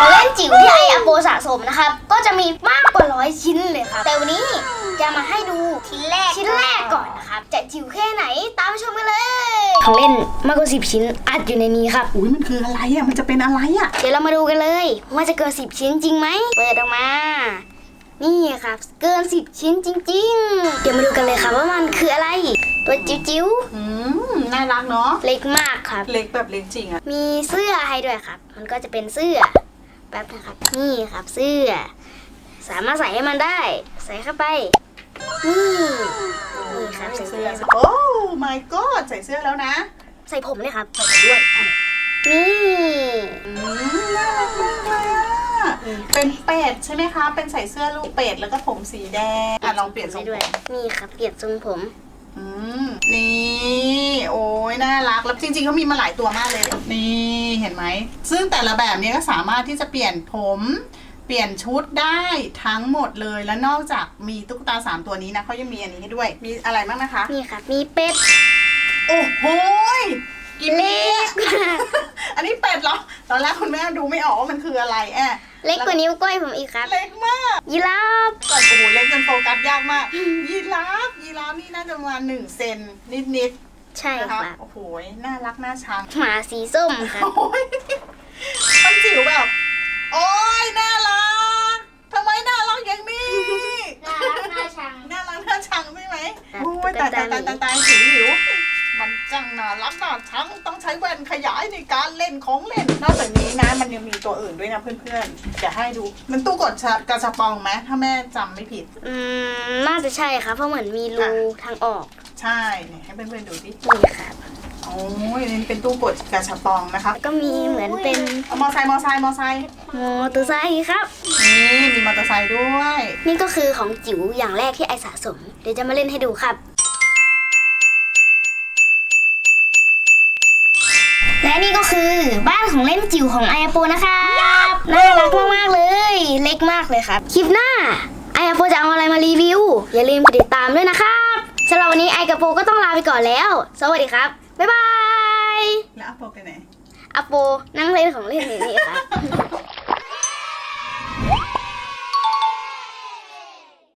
ของเล่นจิ๋วที่ไออาโปสะสมนะครับ ก็จะมีมากกว่าร้อยชิ้นเลยครับ แต่วันนี้จะมาให้ดูชิ้นแรกชิ้นแรกก่อนนะครับ จะจิ๋วแค่ไหนตามไปชมกันเลย ของเล่นมากกว่าสิบชิ้นอัดอยู่ในนี้ครับ อุ้ยมันคืออะไรอะ มันจะเป็นอะไรอะ เดี๋ยวเรามาดูกันเลยว่าจะเกินสิบชิ้นจริงไหม เปิดออกมา นี่ครับ เกินสิบชิ้นจริง ๆ เดี๋ยวมาดูกันเลยครับว่ามันคืออะไร ตัวจิ๋วอืมน่ารักเนาะๆเล็กมากครับ เล็กแบบเล็กจริงอะมีเสื้อให้ด้วยครับ มันก็จะเป็นเสื้อ แป๊บนะครับ นี่ครับเสื้อ สามารถใส่ให้มันได้ ใส่เข้าไป นี่นี่ครับใส่เสื้อ โอ้ my god ใส่เสื้อแล้วนะใส่ผมเลยครับใส่ด้วยอะนี่อืมน่ารักมากเลยอะเป็นเป็ดใช่ไหมคะ เป็นใส่เสื้อลูกเป็ดแล้วก็ผมสีแดง อะลองเปลี่ยนทรไปงด้วยนี่ครับเปลี่ยนทรงผม อืมนี่ โอ้ยน่ารัก แล้วจริงๆเขามีมาหลายตัวมากเลย นี่ เห็นไหม ซึ่งแต่ละแบบเนี้ก็สามารถที่จะเปลี่ยนผม เปลี่ยนชุดได้ทั้งหมดเลย แล้วนอกจากมีตุ๊กตาสามตัวนี้นะเขายังมีอันนี้ให้ด้วย มีอะไรบ้างนะคะ นี่ครับมีเป็ด โอ้โหยกี่เล็เล็กกอันนี้เป็ดเหรอ ตอนแรกคุณแม่ดูไม่ออกว่ามันคืออะไรแอะเล็กกว่านิ้วก้อยผมอีกครับ เล็กมาก ยีราฟก่อนโอ้โหเล็กจนโฟกัสยากมาก ยีราฟยีราฟนี่น่าจะประมาณหนึ่งเซนนิด ใช่ๆนะคคะรับโอ้โหยน่ารักน่าชังหมาสีส้มครับโอ้ยมันจิ๋วแบบ โอ้ยน่ารักทำไมน่ารักอย่างนี้ น่ารักน่าชัง น่ารักน่าชังใช่ไหมครับโอ้ยตุ๊ตายกตาตายหมีตายตายตายหิวหิวมันจังน่ารักน่าชังต้องใช้แว่นขยายในการเล่นของเล่น นอกจากนี้นะ มันยังมีตัวอื่นด้วยนะเพื่อนๆเดี๋ยวให้ดู มันตู้กดชากระชับปองไหมถ้าแม่จำไม่ผิด อืมน่าจะใช่ครับเพราะเหมือนมีรูทางออก ใช่เนี่ยให้เพื่อนๆดูดินี่ครับโอ้ยนี่เป็นตู้กดกระชับปองนะคะแล้วก็มีเหมือนเป็นเอามอไซค์มอไซค์มอไซค์มอเตอร์ไซค์ครับ นี่มีมอเตอร์ไซค์ด้วย นี่ก็คือของจิ๋วอย่างแรกที่ไอสะสม เดี๋ยวจะมาเล่นให้ดูครับ และนี่ก็คือบ้านของเล่นจิ๋วของไออาโปนะครับน่ารักมากๆเลย เล็กมากเลยครับ คลิปหน้าไออาโปจะเอาอะไรมารีวิว อย่าลืมกดติดตามด้วยนะครับ สำหรับวันนี้ไอกับโปก็ต้องลาไปก่อนแล้ว สวัสดีครับ บ๊ายบาย แล้วอัปโปไปไหนอาโปนั่งเล่นของเล่นอย่างนี้ครับ